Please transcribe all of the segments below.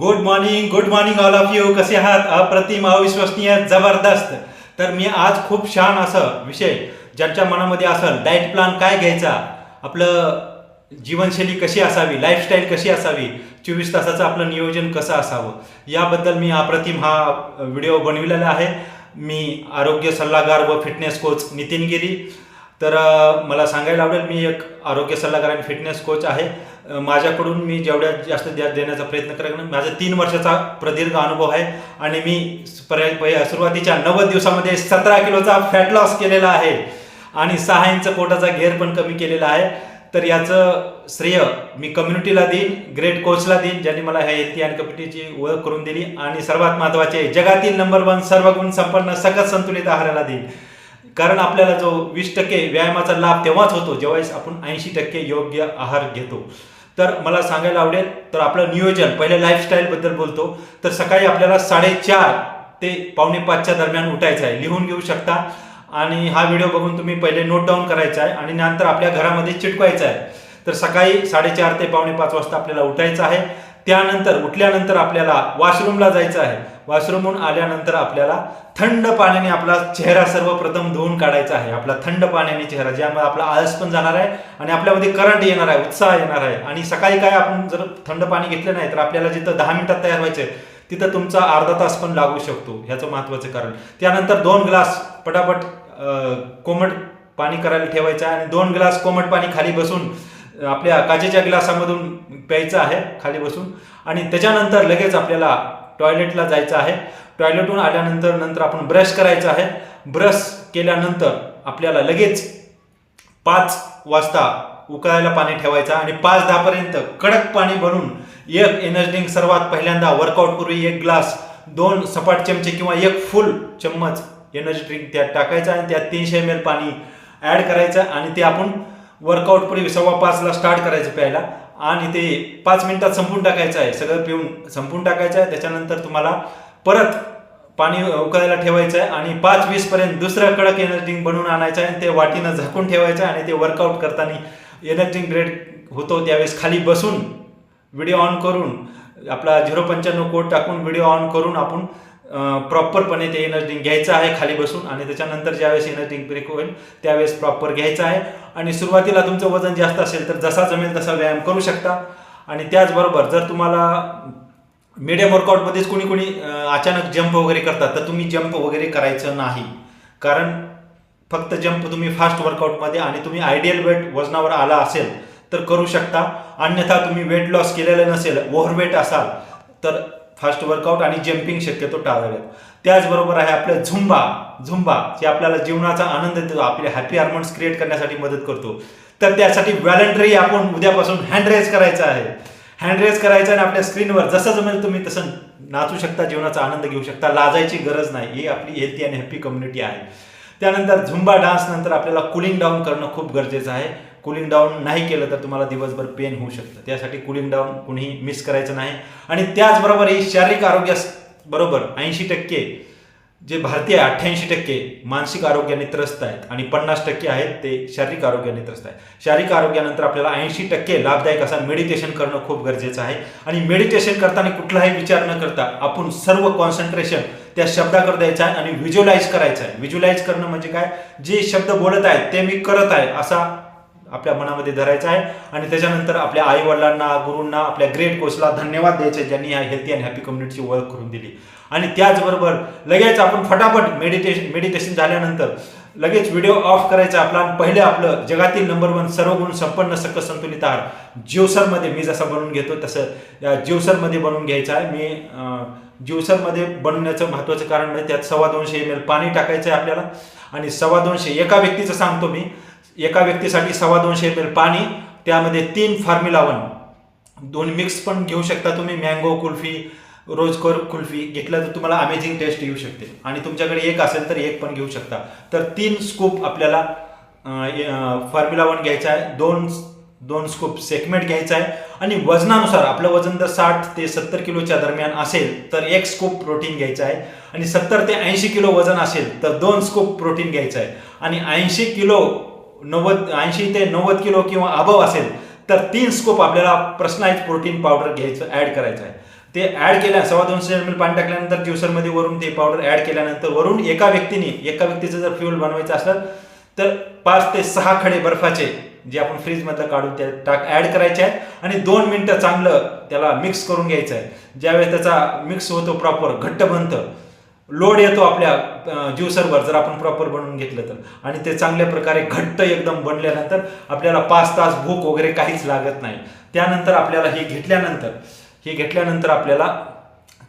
Good morning good morning all of you कसे आहात? अप्रतिम अविश्वसनीय जबरदस्त. तर मी आज खूप छान असं विषय ज्यांच्या मनामध्ये असेल डाएट प्लॅन काय घ्यायचा आपलं जीवनशैली कशी असावी लाईफस्टाईल कशी असावी चोवीस तासाचं आपलं नियोजन कसं असावं याबद्दल मी अप्रतिम हा व्हिडिओ बनविलेला आहे. मी आरोग्य सल्लागार व फिटनेस कोच नितीन गिरी. तर मला सांगायला आवडेल मी एक आरोग्य सल्लागार आणि फिटनेस कोच आहे. माझ्याकडून मी जेवढ्या जास्त द्या देण्याचा प्रयत्न करेन माझा तीन वर्षाचा प्रदीर्घ अनुभव आहे आणि मी पर्याय सुरुवातीच्या नव्वद दिवसामध्ये सतरा किलोचा फॅट लॉस केलेला आहे आणि सहा इंच पोटाचा घेर पण कमी केलेला आहे. तर याचं श्रेय मी कम्युनिटीला देईन ग्रेट कोचला देईन ज्यांनी मला ह्या हेल्थी अँड कम्युनिटीची ओळख करून दिली आणि सर्वात महत्त्वाचे जगातील नंबर वन सर्व गुण संपन्न सकस संतुलित आहाराला देईन. कारण आपल्याला जो वीस टक्के व्यायामाचा लाभ तेव्हाच होतो जेव्हा आपण ऐंशी टक्के योग्य आहार घेतो. तर मला सांगायला आवडेल तर आपलं नियोजन पहिले लाईफस्टाईलबद्दल बोलतो. तर सकाळी आपल्याला साडेचार ते पावणे पाचच्या दरम्यान उठायचं आहे. लिहून घेऊ शकता. आणि हा व्हिडिओ बघून तुम्ही पहिले नोट डाऊन करायचा आहे आणि नंतर आपल्या घरामध्ये चिटकवायचं आहे. तर सकाळी साडेचार ते पावणे पाच वाजता आपल्याला उठायचं आहे. त्यानंतर उठल्यानंतर आपल्याला वॉशरूमला जायचं आहे. वॉशरूमहून आल्यानंतर आपल्याला थंड पाण्याने आपला चेहरा सर्वप्रथम धुवून काढायचा आहे. आपला थंड पाण्याने चेहरा ज्यामुळे आपला आळस पण जाणार आहे आणि आपल्यामध्ये करंट येणार आहे उत्साह येणार आहे. आणि सकाळी काय आपण जर थंड पाणी घेतलं नाही तर आपल्याला जिथं दहा मिनिटात तयार व्हायचं तिथं तुमचा अर्धा तास पण लागू शकतो. ह्याचं महत्त्वाचं कारण. त्यानंतर दोन ग्लास पटापट कोमट पाणी करायला ठेवायचं आहे आणि दोन ग्लास कोमट पाणी खाली बसून आपल्या काचेच्या ग्लासामधून प्यायचं आहे खाली बसून. आणि त्याच्यानंतर लगेच आपल्याला टॉयलेटला जायचं आहे. टॉयलेटहून आल्यानंतर नंतर आपण ब्रश करायचं आहे. ब्रश केल्यानंतर आपल्याला लगेच पाच वाजता उकळायला पाणी ठेवायचं आणि पाच दहापर्यंत कडक पाणी बनवून एक एनर्जी ड्रिंक सर्वात पहिल्यांदा वर्कआउटपूर्वी एक ग्लास दोन सपाट चमचे किंवा एक फुल चम्मच एनर्जी ड्रिंक त्यात टाकायचं आणि त्यात तीनशे एम एल पाणी ॲड करायचं आणि ते आपण वर्कआउटपूर्वी सव्वा पाचला स्टार्ट करायचं प्यायला. आणि ते पाच मिनिटात संपून टाकायचं आहे. सगळं पिऊन संपून टाकायचं आहे. त्याच्यानंतर तुम्हाला परत पाणी उकळायला ठेवायचं आहे आणि पाच वीस पर्यंत दुसरं कडक एनर्जी बनवून आणायचं आहे. आणि ते वाटीनं झाकून ठेवायचं आहे आणि ते वर्कआउट करताना एनर्जी ग्रेड होतो त्यावेळेस खाली बसून व्हिडिओ ऑन करून आपला झिरो पंच्याण्णव कोड टाकून व्हिडिओ ऑन करून आपण प्रॉपरपणे ते एनर्जी ड्रिंक घ्यायचं आहे खाली बसून आणि त्याच्यानंतर ज्यावेळेस एनर्जी ड्रिंक ब्रेक होईल त्यावेळेस प्रॉपर घ्यायचं आहे. आणि सुरुवातीला तुमचं वजन जास्त असेल तर जसा जमेल तसा व्यायाम करू शकता. आणि त्याचबरोबर जर तुम्हाला मीडियम वर्कआउटमध्येच कोणी कोणी अचानक जंप वगैरे करतात तर तुम्ही जंप वगैरे करायचं नाही. कारण फक्त जंप तुम्ही फास्ट वर्कआउटमध्ये आणि तुम्ही आयडियल वेट वजनावर आला असेल तर करू शकता. अन्यथा तुम्ही वेट लॉस केलेलं नसेल ओव्हरवेट असाल तर फास्ट वर्कआउट आणि जम्पिंग शक्यतो टाळाव्यात त्याचबरोबर आहे आपलं झुंबा. झुंबा जे आपल्याला जीवनाचा आनंद देतो आपले हॅपी हार्मोन्स क्रिएट करण्यासाठी मदत करतो. तर त्यासाठी व्हॅलेंटरी आपण उद्यापासून हँड रेज करायचं आहे. हँड रेज करायचं आणि आपल्या स्क्रीनवर जसं जमेल तुम्ही तसं नाचू शकता जीवनाचा आनंद घेऊ शकता. लाजायची गरज नाही. ही आपली हेल्थी आणि हॅपी कम्युनिटी आहे. त्यानंतर झुंबा डान्स नंतर आपल्याला कुलिंग डाऊन करणं खूप गरजेचं आहे. कुलिंग डाऊन नाही केलं तर तुम्हाला दिवसभर पेन होऊ शकतं. त्यासाठी कुलिंग डाऊन कुणीही मिस करायचं नाही. आणि त्याचबरोबर ही शारीरिक आरोग्यास बरोबर ऐंशी टक्के. जे भारतीय अठ्ठ्याऐंशी टक्के मानसिक आरोग्याने त्रस्त आहेत. आणि पन्नास टक्के आहेत ते शारीरिक आरोग्याने त्रस्त आहेत. शारीरिक आरोग्यानंतर आपल्याला ऐंशी टक्के लाभदायक असा मेडिटेशन करणं खूप गरजेचं आहे. आणि मेडिटेशन करताना कुठलाही विचार न करता आपण सर्व कॉन्सन्ट्रेशन त्या शब्दाकडे द्यायचं आहे आणि व्हिज्युअलाइज करायचं आहे. व्हिज्युअलाइज करणं म्हणजे काय? जे शब्द बोलत आहेत ते मी करत आहे असा आपल्या मनामध्ये धरायचं आहे. आणि त्याच्यानंतर आपल्या आई वडिलांना गुरूंना आपल्या ग्रेट कोचला धन्यवाद द्यायचे ज्यांनी या हेल्थी अँड हॅपी कम्युनिटीची ओळख करून दिली. आणि त्याचबरोबर लगेच आपण फटाफट मेडिटेशन मेडिटेशन झाल्यानंतर लगेच व्हिडिओ ऑफ करायचा आपला आणि पहिले आपलं जगातील नंबर वन सर्व गुण संपन्न सकस संतुलित आहार ज्युसरमध्ये मी जसं बनवून घेतो तसं या ज्युसरमध्ये बनवून घ्यायचं आहे. मी ज्युसरमध्ये बनवण्याचं महत्त्वाचं कारण म्हणजे त्यात सव्वा दोनशे एम एल पाणी टाकायचं आहे आपल्याला. आणि सव्वा दोनशे एका व्यक्तीचं सांगतो मी. एका व्यक्तीसाठी सव्वा दोनशे एम एल पाणी त्यामध्ये तीन फॉर्म्युला वन. दोन मिक्स पण घेऊ शकता तुम्ही मँगो कुल्फी रोजकोर कुल्फी. घेतलं तर तुम्हाला अमेझिंग टेस्ट येऊ शकते. आणि तुमच्याकडे एक असेल तर एक पण घेऊ शकता. तर तीन स्कूप आपल्याला फॉर्म्युला वन घ्यायचा आहे. दोन दोन स्कूप सेगमेंट घ्यायचा आहे. आणि वजनानुसार आपलं वजन जर साठ ते सत्तर किलोच्या दरम्यान असेल तर एक स्कूप प्रोटीन घ्यायचं आहे. आणि सत्तर ते ऐंशी किलो वजन असेल तर दोन स्कूप प्रोटीन घ्यायचं आहे. आणि ऐंशी किलो नव्वद ऐंशी ते नव्वद किलो किंवा अबव असेल तर तीन स्कोप आपल्याला प्रश्नाईज प्रोटीन पावडर घ्यायचं ॲड करायचं आहे. ते ऍड केल्या सव्वा दोनशे एम पाणी टाकल्यानंतर ज्युसरमध्ये वरून ते पावडर ऍड केल्यानंतर वरून एका व्यक्तीने एका व्यक्तीचं जर फ्युल बनवायचं असलं तर पाच ते सहा खडे बर्फाचे जे आपण फ्रीजमधलं काढून त्या टाक ॲड करायचे आहेत. आणि दोन मिनटं चांगलं त्याला मिक्स करून घ्यायचं आहे. ज्यावेळेस त्याचा मिक्स होतो प्रॉपर घट्ट बनतं लोड येतो आपल्या ज्युसरवर जर आपण प्रॉपर बनवून घेतलं तर. आणि ते चांगल्या प्रकारे घट्ट एकदम बनल्यानंतर आपल्याला पाच तास भूक वगैरे काहीच लागत नाही. त्यानंतर आपल्याला हे घेतल्यानंतर हे घेतल्यानंतर आपल्याला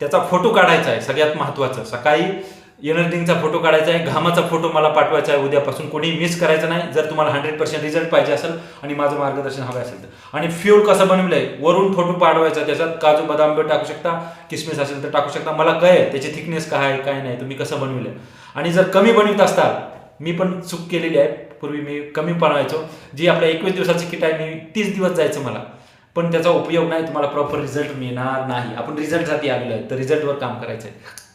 त्याचा फोटो काढायचा आहे सगळ्यात महत्त्वाचं. सकाळी एनर्जिंगचा फोटो काढायचा आहे. घामाचा फोटो मला पाठवायचा आहे. उद्यापासून कोणी मिस करायचं नाही. जर तुम्हाला हंड्रेड पर्सेंट रिझल्ट पाहिजे असेल आणि माझं मार्गदर्शन हवं असेल तर. आणि फ्यूल कसं बनवलंय? वरून फोटो पाठवायचा त्याच्यात काजू बदाम बी टाकू शकता. किसमिस असेल तर टाकू शकता. मला कळेल त्याची थिकनेस काय आहे काय नाही. तुम्ही कसं बनवलंय? आणि जर कमी बनवत असताल मी पण चूक केलेली आहे. पूर्वी मी कमी बनवायचो जी आपल्या एकवीस दिवसाची किट आहे मी तीस दिवस जायचं मला. पण त्याचा उपयोग नाही. तुम्हाला प्रॉपर रिझल्ट मिळणार नाही. आपण रिझल्टसाठी आलेलो आहे. तर रिझल्टवर काम करायचं आहे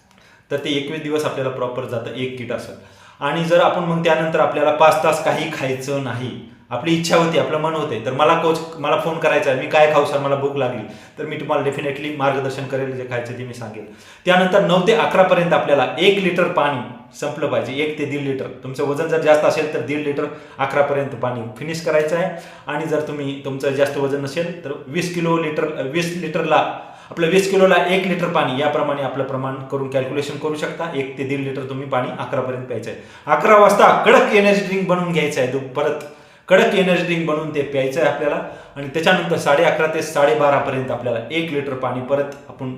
तर ते एकवीस दिवस आपल्याला प्रॉपर जातं एक किट असं आणि जर आपण मग त्यानंतर आपल्याला पाच तास काही खायचं नाही आपली इच्छा होती आपलं मन होते तर मला कोच मला फोन करायचा आहे मी काय खाऊ सर मला भूक लागली तर मी तुम्हाला डेफिनेटली मार्गदर्शन करेल जे खायचं ते मी सांगेल. त्यानंतर नऊ ते अकरापर्यंत आपल्याला एक लिटर पाणी संपलं पाहिजे एक ते दीड लिटर तुमचं वजन जर जास्त असेल तर दीड लिटर अकरापर्यंत पाणी फिनिश करायचं आहे. आणि जर तुम्ही तुमचं जास्त वजन नसेल तर वीस किलो लिटर वीस लिटरला आपलं वीस किलोला एक लिटर पाणी याप्रमाणे आपलं प्रमाण करून कॅल्क्युलेशन करू शकता. एक ते दीड लिटर तुम्ही पाणी अकरापर्यंत प्यायचं आहे अकरा वाजता कडक एनर्जी ड्रिंक बनवून घ्यायचं आहे परत कडक एनर्जी ड्रिंक बनवून ते प्यायचं आहे आपल्याला. आणि त्याच्यानंतर साडे अकरा ते साडेबारापर्यंत आपल्याला एक लिटर पाणी परत आपण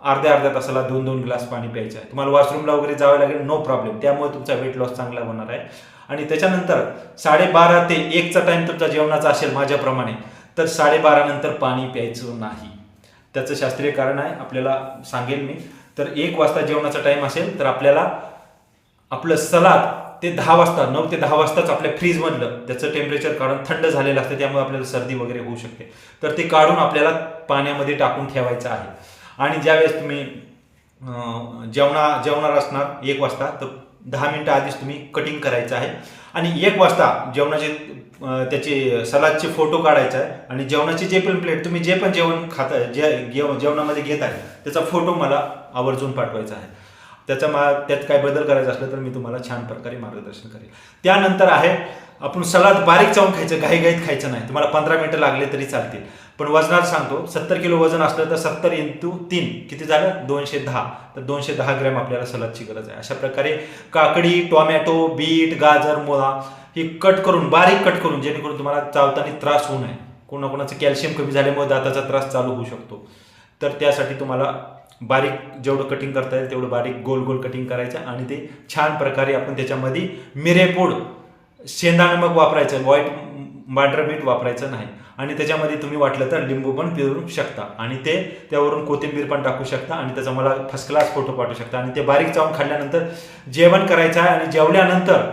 अर्ध्या अर्ध्या तासाला दोन दोन ग्लास पाणी प्यायचं आहे तुम्हाला वॉशरूमला वगैरे जावं लागेल नो प्रॉब्लेम त्यामुळे तुमचा वेट लॉस चांगला होणार आहे. आणि त्याच्यानंतर साडेबारा ते एकचा टाइम तुमचा जेवणाचा असेल माझ्याप्रमाणे तर साडेबारा नंतर पाणी प्यायचं नाही. त्याचं शास्त्रीय कारण आहे आपल्याला सांगेल मी. तर एक वाजता जेवणाचा टाईम असेल तर आपल्याला आपलं सलाद ते दहा वाजता नऊ ते दहा वाजताच आपल्या फ्रीजमधलं त्याचं टेम्परेचर काढून थंड झालेलं असतं त्यामुळे आपल्याला सर्दी वगैरे होऊ शकते. तर ते काढून आपल्याला पाण्यामध्ये टाकून ठेवायचं आहे. आणि ज्यावेळेस तुम्ही जेवणा जेवणार असणार एक वाजता तर दहा मिनटं आधीच तुम्ही कटिंग करायचं आहे. आणि एक वाजता जेवणाचे त्याचे सलादचे फोटो काढायचा आहे आणि जेवणाची जे पण प्लेट तुम्ही जे पण जेवण खाता जे जेव जेवणामध्ये घेत आहे त्याचा फोटो मला आवर्जून पाठवायचा आहे. त्याचा मा त्यात काय बदल करायचा असलं तर मी तुम्हाला छान प्रकारे मार्गदर्शन करेल त्यानंतर आहे आपण सलाद बारीक चावून खायचं घाईघाईत खायचं नाही. तुम्हाला पंधरा मिनटं लागले तरी चालतील. पण वजनात सांगतो सत्तर किलो वजन असलं तर सत्तर इंटू तीन. किती झालं? दोनशे दहा. तर दोनशे दहा ग्रॅम आपल्याला सलादची गरज आहे. अशा प्रकारे काकडी टोमॅटो बीट गाजर मुळा ही कट करून बारीक कट करून जेणेकरून तुम्हाला चावताना त्रास होऊ नये. कोणाकोणाचं कॅल्शियम कमी झाल्यामुळे दाताचा त्रास चालू होऊ शकतो. तर त्यासाठी तुम्हाला बारीक जेवढं कटिंग करता येईल तेवढं बारीक गोल गोल कटिंग करायचं आणि ते छान प्रकारे आपण त्याच्यामध्ये मिरेपूड शेंदा नमक वापरायचं व्हाईट मांढरं मीठ वापरायचं नाही. आणि त्याच्यामध्ये तुम्ही वाटलं तर लिंबू पण पिळू शकता. आणि ते त्यावरून कोथिंबीर पण टाकू शकता आणि त्याचा मला फर्स्ट क्लास फोटो पाठवू शकता. आणि ते बारीक चावून खाल्ल्यानंतर जेवण करायचं आहे आणि जेवल्यानंतर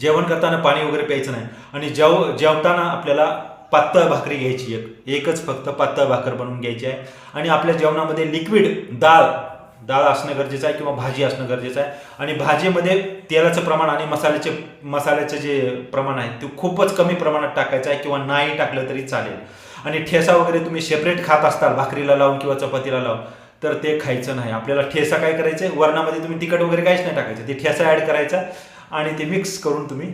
जेवण करताना पाणी वगैरे प्यायचं नाही. आणि जेव जेवताना आपल्याला पातळ भाकरी घ्यायची एक. एकच फक्त पातळ भाकर बनवून घ्यायची आहे. आणि आपल्या जेवणामध्ये लिक्विड दाळ डाळ असणं गरजेचं आहे किंवा भाजी असणं गरजेचं आहे. आणि भाजीमध्ये तेलाचं प्रमाण आणि मसाल्याचे मसाल्याचं जे प्रमाण आहे ते खूपच कमी प्रमाणात टाकायचं आहे किंवा नाही टाकलं तरी चालेल. आणि ठेसा वगैरे तुम्ही सेपरेट खात असताल भाकरीला लावून किंवा चपातीला लावून तर ते खायचं नाही. आपल्याला ठेसा काय करायचं आहे वरणामध्ये तुम्ही तिखट वगैरे काहीच नाही टाकायचं. ते ठेसा ॲड करायचा आणि ते मिक्स करून तुम्ही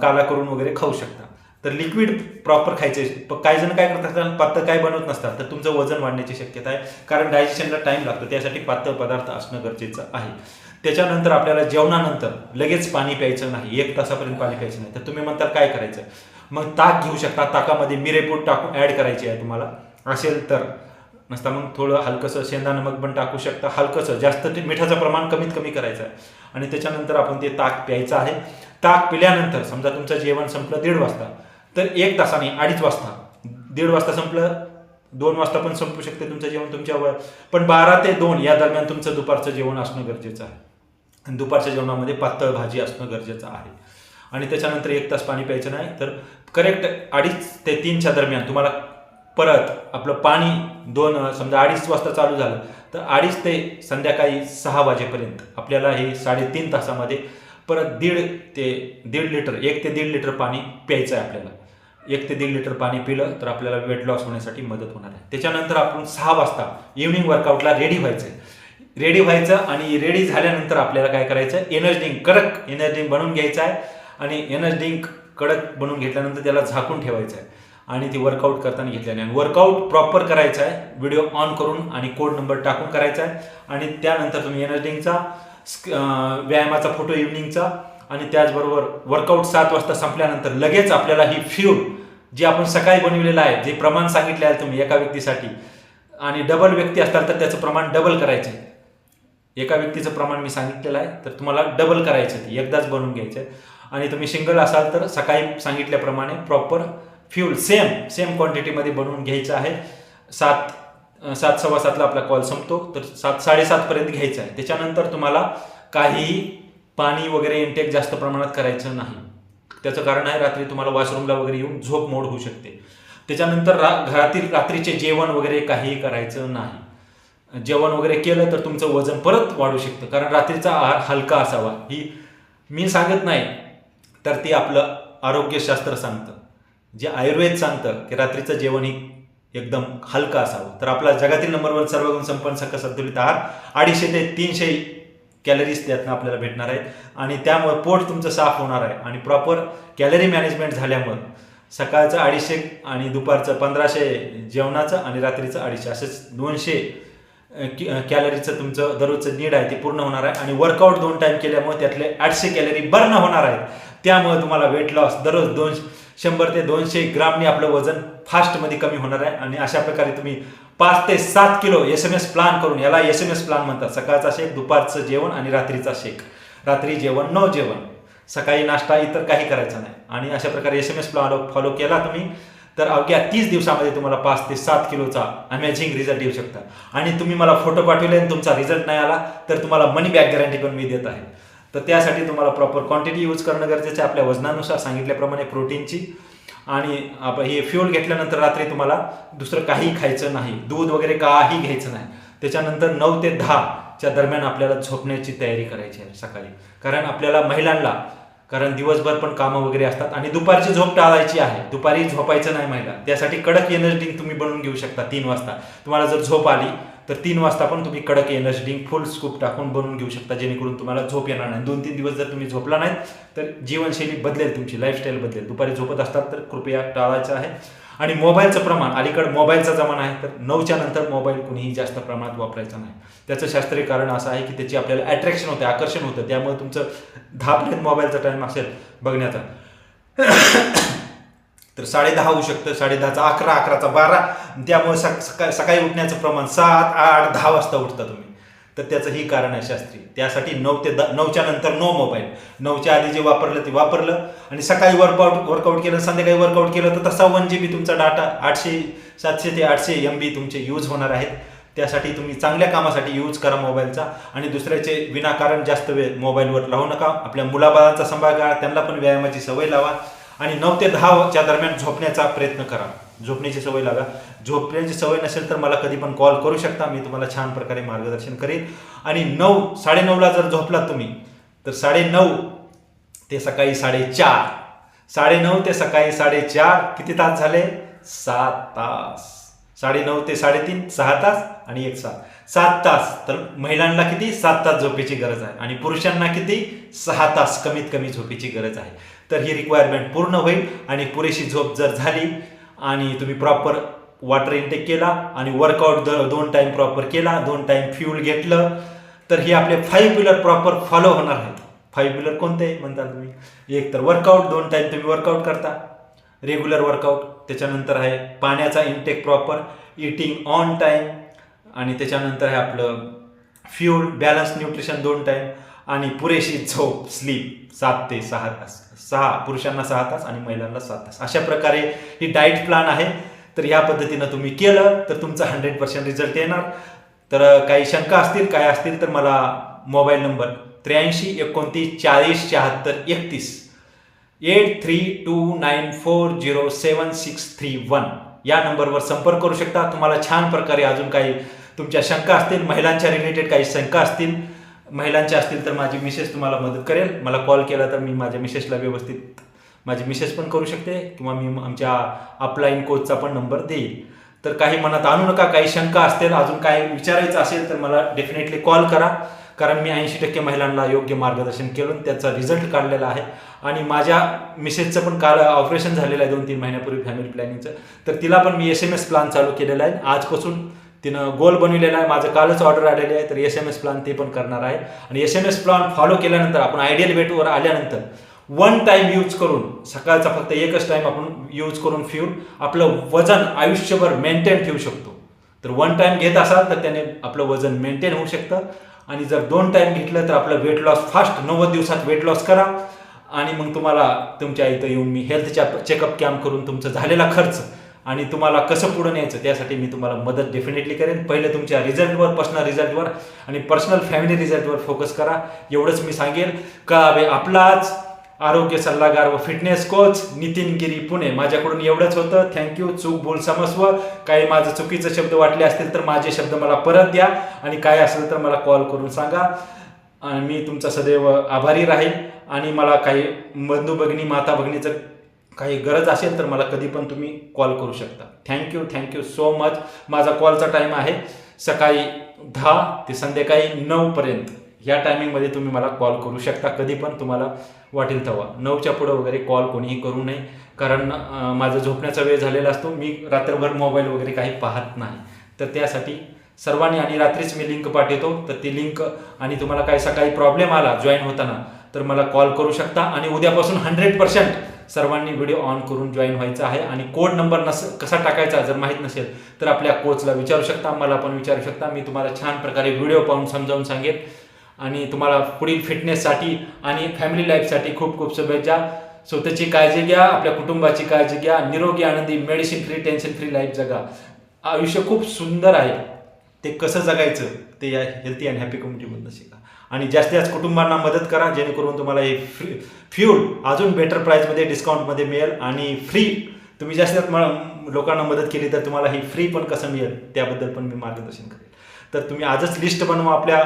काला करून वगैरे खाऊ शकता. तर लिक्विड प्रॉपर खायचे. काही जण काय करत असतात पातळ काय बनवत नसतात तर तुमचं वजन वाढण्याची शक्यता आहे. कारण डायजेशनला टाइम लागतो त्यासाठी पातळ पदार्थ असणं गरजेचं आहे. त्याच्यानंतर आपल्याला जेवणानंतर लगेच पाणी प्यायचं नाही. एक तासापर्यंत पाणी प्यायचं नाही. तर तुम्ही म्हणता काय करायचं? मग ताक घेऊ शकता. ताकामध्ये मिरेपूड टाकून ॲड करायची आहे तुम्हाला. असेल तर. नसता मग थोडं हलकंसं शेंदा नमक पण टाकू शकता. हलकंसं. जास्त ते मिठाचं प्रमाण कमीत कमी करायचं आहे. आणि त्याच्यानंतर आपण ते ताक प्यायचं आहे. ताक पिल्यानंतर समजा तुमचं जेवण संपलं दीड वाजता तर एक तासाने अडीच वाजता. दीड वाजता संपलं दोन वाजता पण संपू शकते तुमचं जेवण तुमच्यावर. पण बारा ते दोन या दरम्यान तुमचं दुपारचं जेवण असणं गरजेचं आहे. आणि दुपारच्या जेवणामध्ये पातळ भाजी असणं गरजेचं आहे. आणि त्याच्यानंतर एक तास पाणी प्यायचं नाही तर करेक्ट अडीच ते तीनच्या दरम्यान तुम्हाला परत आपलं पाणी दोन समजा अडीच वाजता चालू झालं तर अडीच ते संध्याकाळी सहा वाजेपर्यंत आपल्याला हे साडेतीन तासामध्ये परत दीड ते दीड लिटर एक ते दीड लिटर पाणी प्यायचं आहे आपल्याला. एक ते दीड लिटर पाणी पिलं तर आपल्याला वेट लॉस होण्यासाठी मदत होणार आहे. त्याच्यानंतर आपण सहा वाजता इव्हनिंग वर्कआउटला रेडी व्हायचं आहे रेडी व्हायचं आणि रेडी झाल्यानंतर आपल्याला काय करायचं एनर्जी ड्रिंक कडक एनर्जी बनवून घ्यायचं आहे आणि एनर्जी ड्रिंक कडक बनवून घेतल्यानंतर त्याला झाकून ठेवायचं आहे आणि ती वर्कआउट करताना घेतल्याने. आणि वर्कआउट प्रॉपर करायचं आहे. व्हिडिओ ऑन करून आणि कोड नंबर टाकून करायचा आहे. आणि त्यानंतर तुम्ही एनर्जिंगचा व्यायामाचा फोटो इव्हनिंगचा आणि त्याचबरोबर वर्कआउट सात वाजता संपल्यानंतर लगेच आपल्याला ही फ्यूल जे आपण सकाळी बनवलेलं आहे जे प्रमाण सांगितले आहे तुम्ही एका व्यक्तीसाठी आणि डबल व्यक्ती असतात तर त्याचं प्रमाण डबल करायचं आहे एका व्यक्तीचं प्रमाण मी सांगितलेलं आहे तर तुम्हाला डबल करायचं आहे ते एकदाच बनवून घ्यायचं आहे आणि तुम्ही सिंगल असाल तर सकाळी सांगितल्याप्रमाणे प्रॉपर फ्यूल सेम सेम क्वांटिटीमध्ये बनवून घ्यायचं आहे. सात सात सव्वा सातला आपला कॉल संपतो तर सात साडेसातपर्यंत घ्यायचा आहे. त्याच्यानंतर तुम्हाला काही पाणी वगैरे इंटेक जास्त प्रमाणात करायचं नाही. त्याचं कारण आहे रात्री तुम्हाला वॉशरूमला वगैरे येऊन झोप मोड होऊ शकते. त्याच्यानंतर रा घरातील रात्रीचे जेवण वगैरे काहीही करायचं नाही. जेवण वगैरे केलं तर तुमचं वजन परत वाढू शकतं. कारण रात्रीचा आहार हलका असावा. ही मी सांगत नाही तर ते आपलं आरोग्यशास्त्र सांगतं. जे आयुर्वेद सांगतं की रात्रीचं जेवण ही एकदम हलकं असावं. तर आपला जगातील नंबर वन सर्वगुण संपन्न सकस संतुलित आहार अडीचशे ते तीनशे कॅलरीज त्यातनं आपल्याला भेटणार आहेत. आणि त्यामुळे पोट तुमचं साफ होणार आहे. आणि प्रॉपर कॅलरी मॅनेजमेंट झाल्यामुळं सकाळचं अडीचशे आणि दुपारचं पंधराशे जेवणाचं आणि रात्रीचं अडीचशे. असेच दोनशे कॅलरीचं तुमचं दररोजचं नीड आहे ते पूर्ण होणार आहे. आणि वर्कआउट दोन टाईम केल्यामुळे त्यातले आठशे कॅलरी बर्न होणार आहेत. त्यामुळे तुम्हाला वेट लॉस दररोज दोन शंभर ते दोनशे ग्रामने आपलं वजन फास्टमध्ये कमी होणार आहे आणि अशा प्रकारे तुम्ही पाच ते सात kilo S M S plan करून याला एस एम एस प्लान म्हणतात. सकाळचा शेक दुपारचं जेवण आणि रात्रीचा शेक. रात्री जेवण न जेवण. सकाळी नाश्ता इतर काही करायचा नाही. आणि अशा प्रकारे S M S plan follow केला तुम्ही तर अवघ्या तीस दिवसामध्ये तुम्हाला पाच ते सात किलोचा अमेझिंग रिझल्ट येऊ शकता. आणि तुम्ही मला फोटो पाठवले आणि तुमचा रिझल्ट नाही आला तर तुम्हाला मनी बॅक गॅरंटी पण मी देत आहे. तर त्यासाठी तुम्हाला प्रॉपर क्वांटिटी यूज करणं गरजेचं आहे. आपल्या वजनानुसार सांगितल्याप्रमाणे प्रोटीनची. आणि आपण हे फ्यूल घेतल्यानंतर रात्री तुम्हाला दुसरं काही खायचं नाही. दूध वगैरे काही घ्यायचं नाही. त्याच्यानंतर नऊ ते दहाच्या दरम्यान आपल्याला झोपण्याची तयारी करायची आहे सकाळी. कारण आपल्याला महिलांना कारण दिवसभर पण कामं वगैरे असतात आणि दुपारची झोप टाळायची आहे. दुपारी झोपायचं नाही महिला. त्यासाठी कडक एनर्जी तुम्ही बनवून घेऊ शकता तीन वाजता. तुम्हाला जर झोप आली तर तीन वाजता पण तुम्ही कडक एनर्जी ड्रिंक फुल स्कूप टाकून बनवून घेऊ शकता जेणेकरून तुम्हाला झोप येणार नाही. दोन तीन दिवस जर तुम्ही झोपला नाही तर जीवनशैली बदलेल तुमची लाईफस्टाईल बदलेल. दुपारी झोपत असतात तर कृपया टाळायचं आहे. आणि मोबाईलचं प्रमाण अलीकडे मोबाईलचा जमाना आहे तर नऊच्या नंतर मोबाईल कुणीही जास्त प्रमाणात वापरायचा नाही. त्याचं शास्त्रीय कारण असं आहे की त्याची आपल्याला अट्रॅक्शन होते आकर्षण होतं. त्यामुळे तुमचं दहा पर्यंत मोबाईलचा टाईम असेल बघण्याचा. तर साडे दहा होऊ शकतं साडे दहाचा अकरा अकराचा बारा. त्यामुळे सक सकाळी सकाळी उठण्याचं प्रमाण सात आठ दहा वाजता उठता तुम्ही. तर त्याचं ही कारण आहे शास्त्री. त्यासाठी नऊ ते द नऊच्या नंतर नो मोबाईल नऊच्या आधी जे वापरलं ते वापरलं. आणि सकाळी वर्कआउट वर्कआउट केलं संध्याकाळी वर्कआउट केलं तर तसा वन जी बी तुमचा डाटा आठशे सातशे ते आठशे एम बी तुमचे यूज होणार आहेत. त्यासाठी तुम्ही चांगल्या कामासाठी यूज करा मोबाईलचा आणि दुसऱ्याचे विनाकारण जास्त वेळ मोबाईलवर लावू नका. आपल्या मुलाबाळांचा सांभाळ करा त्यांना पण व्यायामाची सवय लावा. आणि नऊ ते दहाच्या दरम्यान झोपण्याचा प्रयत्न करा. झोपण्याची सवय लागा. झोपण्याची सवय नसेल तर मला कधी पण कॉल करू शकता. मी तुम्हाला छान प्रकारे मार्गदर्शन करेन. आणि नऊ साडेनऊला जर झोपलात तुम्ही तर साडेनऊ ते सकाळी साडेचार. साडेनऊ ते सकाळी साडेचार. किती तास झाले? सात तास. साडेनऊ ते साडेतीन सहा तास आणि एक सात. सात तास तर महिलांना किती? सात तास झोपेची गरज आहे आणि पुरुषांना किती? सहा तास कमीत कमी झोपेची गरज आहे. तर ही रिक्वायरमेंट पूर्ण होईल आणि पुरेशी झोप जर झाली आणि तुम्ही प्रॉपर वॉटर इंटेक केला आणि वर्कआउट द दोन टाईम प्रॉपर केला दोन टाईम फ्यूल घेतलं तर हे आपले फाईव्ह पिलर प्रॉपर फॉलो होणार आहेत. फाईव्ह पिलर कोणते? म्हणता तुम्ही. एक तर वर्कआउट दोन टाईम तुम्ही वर्कआउट करता. रेग्युलर वर्कआउट त्याच्यानंतर आहे पाण्याचा intake proper eating on time आणि त्याच्यानंतर आहे आपलं फ्यूल बॅलन्स न्यूट्रिशन दोन टाईम आणि पुरेशी झोप स्लीप सात ते सहा तास सहा पुरुषांना सहा तास आणि महिलांना सात तास. अशा प्रकारे ही डाईट प्लॅन आहे. तर ह्या पद्धतीनं तुम्ही केलं तर तुमचा हंड्रेड पर्सेंट रिझल्ट येणार. तर काही शंका असतील काय असतील तर मला मोबाईल नंबर त्र्याऐंशी एकोणतीस चाळीस शहात्तर एकतीस eight three two nine four zero seven six three one या नंबरवर संपर्क करू शकता. तुम्हाला छान प्रकारे अजून काही तुमच्या शंका असतील महिलांच्या रिलेटेड काही शंका असतील महिलांच्या असतील तर माझी मिसेस तुम्हाला मदत करेल. मला कॉल केला तर मी माझ्या मिसेसला व्यवस्थित माझी मिसेस पण करू शकते किंवा मी आमच्या अपलाईन कोचचा पण नंबर देईल. तर काही मनात आणू नका. काही शंका असतील अजून काही विचारायचं असेल तर मला डेफिनेटली कॉल करा. कारण मी ऐंशी टक्के महिलांना योग्य मार्गदर्शन केलं त्याचा रिझल्ट काढलेला आहे. आणि माझ्या मिसेसचं पण काल ऑपरेशन झालेलं आहे दोन तीन महिन्यापूर्वी फॅमिली प्लॅनिंगचं तर तिला पण मी एस एम एस प्लॅन चालू केलेला आहे. आजपासून तिनं गोल बनविलेला आहे. माझं कालच ऑर्डर आलेली आहे. तर एस एम एस प्लॅन ते पण करणार आहे. आणि S M S plan follow केल्यानंतर आपण आयडियल वेटवर आल्यानंतर वन टाइम यूज करून सकाळचा फक्त एकच टाइम आपण यूज करून फ्यूल आपलं वजन आयुष्यभर मेंटेन ठेवू शकतो. तर वन टाइम घेत असाल तर त्याने आपलं वजन मेंटेन होऊ शकतं. आणि जर दोन टाईम घेतलं तर आपलं वेट लॉस फास्ट नव्वद दिवसात वेट लॉस करा. आणि मग तुम्हाला तुमच्या इथं येऊन मी हेल्थ चेकअप कॅम्प करून तुमचं झालेला खर्च आणि तुम्हाला कसं पुढे न्यायचं त्यासाठी मी तुम्हाला मदत डेफिनेटली करेन. पहिले तुमच्या रिझल्टवर पर्सनल रिझल्टवर आणि पर्सनल फॅमिली रिझल्टवर फोकस करा. एवढंच मी सांगेल. का आपलाच आरोग्य सल्लागार व फिटनेस कोच नितीन गिरी पुणे. माझ्याकडून एवढंच होतं. थँक्यू चूक बोल समस्व. काही माझं चुकीचं शब्द वाटले असतील तर माझे शब्द मला परत द्या. आणि काय असेल तर मला कॉल करून सांगा. आणि मी तुमचा सदैव आभारी राहील. आणि मला काही बंधू भगिनी माता भगिनीचं काही गरज असेल तर मला कधी पण तुम्ही कॉल करू शकता. थँक्यू थँक्यू सो मच माझा कॉलचा टाईम आहे. सकाळी दहा ते संध्याकाळी नऊपर्यंत या टायमिंगमध्ये तुम्ही मला कॉल करू शकता. कधी पण तुम्हाला वाटेल तेव्हा. नऊच्या पुढं वगैरे कॉल कोणीही करू नये. कारण माझा झोपण्याचा वेळ झालेला असतो. मी रात्रभर मोबाईल वगैरे काही पाहत नाही. तर त्यासाठी सर्वांनी आणि रात्रीच मी लिंक पाठवतो. तर ती लिंक आणि तुम्हाला काही सकाळी प्रॉब्लेम आला जॉईन होताना तर मला कॉल करू शकता. आणि उद्यापासून हंड्रेड पर्सेंट सर्वांनी व्हिडिओ ऑन करून जॉईन व्हायचा आहे. आणि कोड नंबर नस कसा टाकायचा जर माहीत नसेल तर आपल्या कोचला विचारू शकता. मला पण विचारू शकता. मी तुम्हाला छान प्रकारे व्हिडिओ पाहून समजावून सांगेन. आणि तुम्हाला पुढील फिटनेससाठी आणि फॅमिली लाईफसाठी खूप खूप शुभेच्छा. स्वतःची काळजी घ्या आपल्या कुटुंबाची काळजी घ्या निरोगी आनंदी medicine free tension free life जगा. आयुष्य खूप सुंदर आहे. ते कसं जगायचं ते या हेल्थी अँड हॅपी कम्युनिटीमधनं शिका. आणि जास्तीत जास्त कुटुंबांना मदत करा जेणेकरून तुम्हाला हे फ्री फ्यूल अजून बेटर प्राईजमध्ये डिस्काउंटमध्ये मिळेल आणि फ्री तुम्ही जास्तीत जास्त म- लोकांना मदत केली तर तुम्हाला ही फ्री पण कसं मिळेल त्याबद्दल पण मी मार्गदर्शन करेल. तर तुम्ही आजच लिस्ट बनवा आपल्या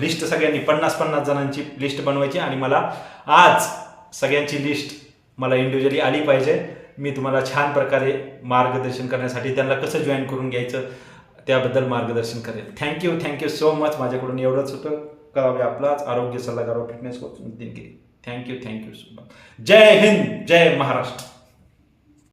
लिस्ट सगळ्यांनी पन्नास पन्नास जणांची लिस्ट बनवायची आणि मला आज सगळ्यांची लिस्ट मला इंडिव्हिज्युअली आली पाहिजे. मी तुम्हाला छान प्रकारे मार्गदर्शन करण्यासाठी त्यांना कसं जॉईन करून घ्यायचं त्याबद्दल मार्गदर्शन करेल. थँक्यू थँक्यू सो मच माझ्याकडून एवढंच होतं. का आपलाच आरोग्य सल्लागार fitness coach Nitin Giri. Thank you thank you so much जय हिंद जय महाराष्ट्र.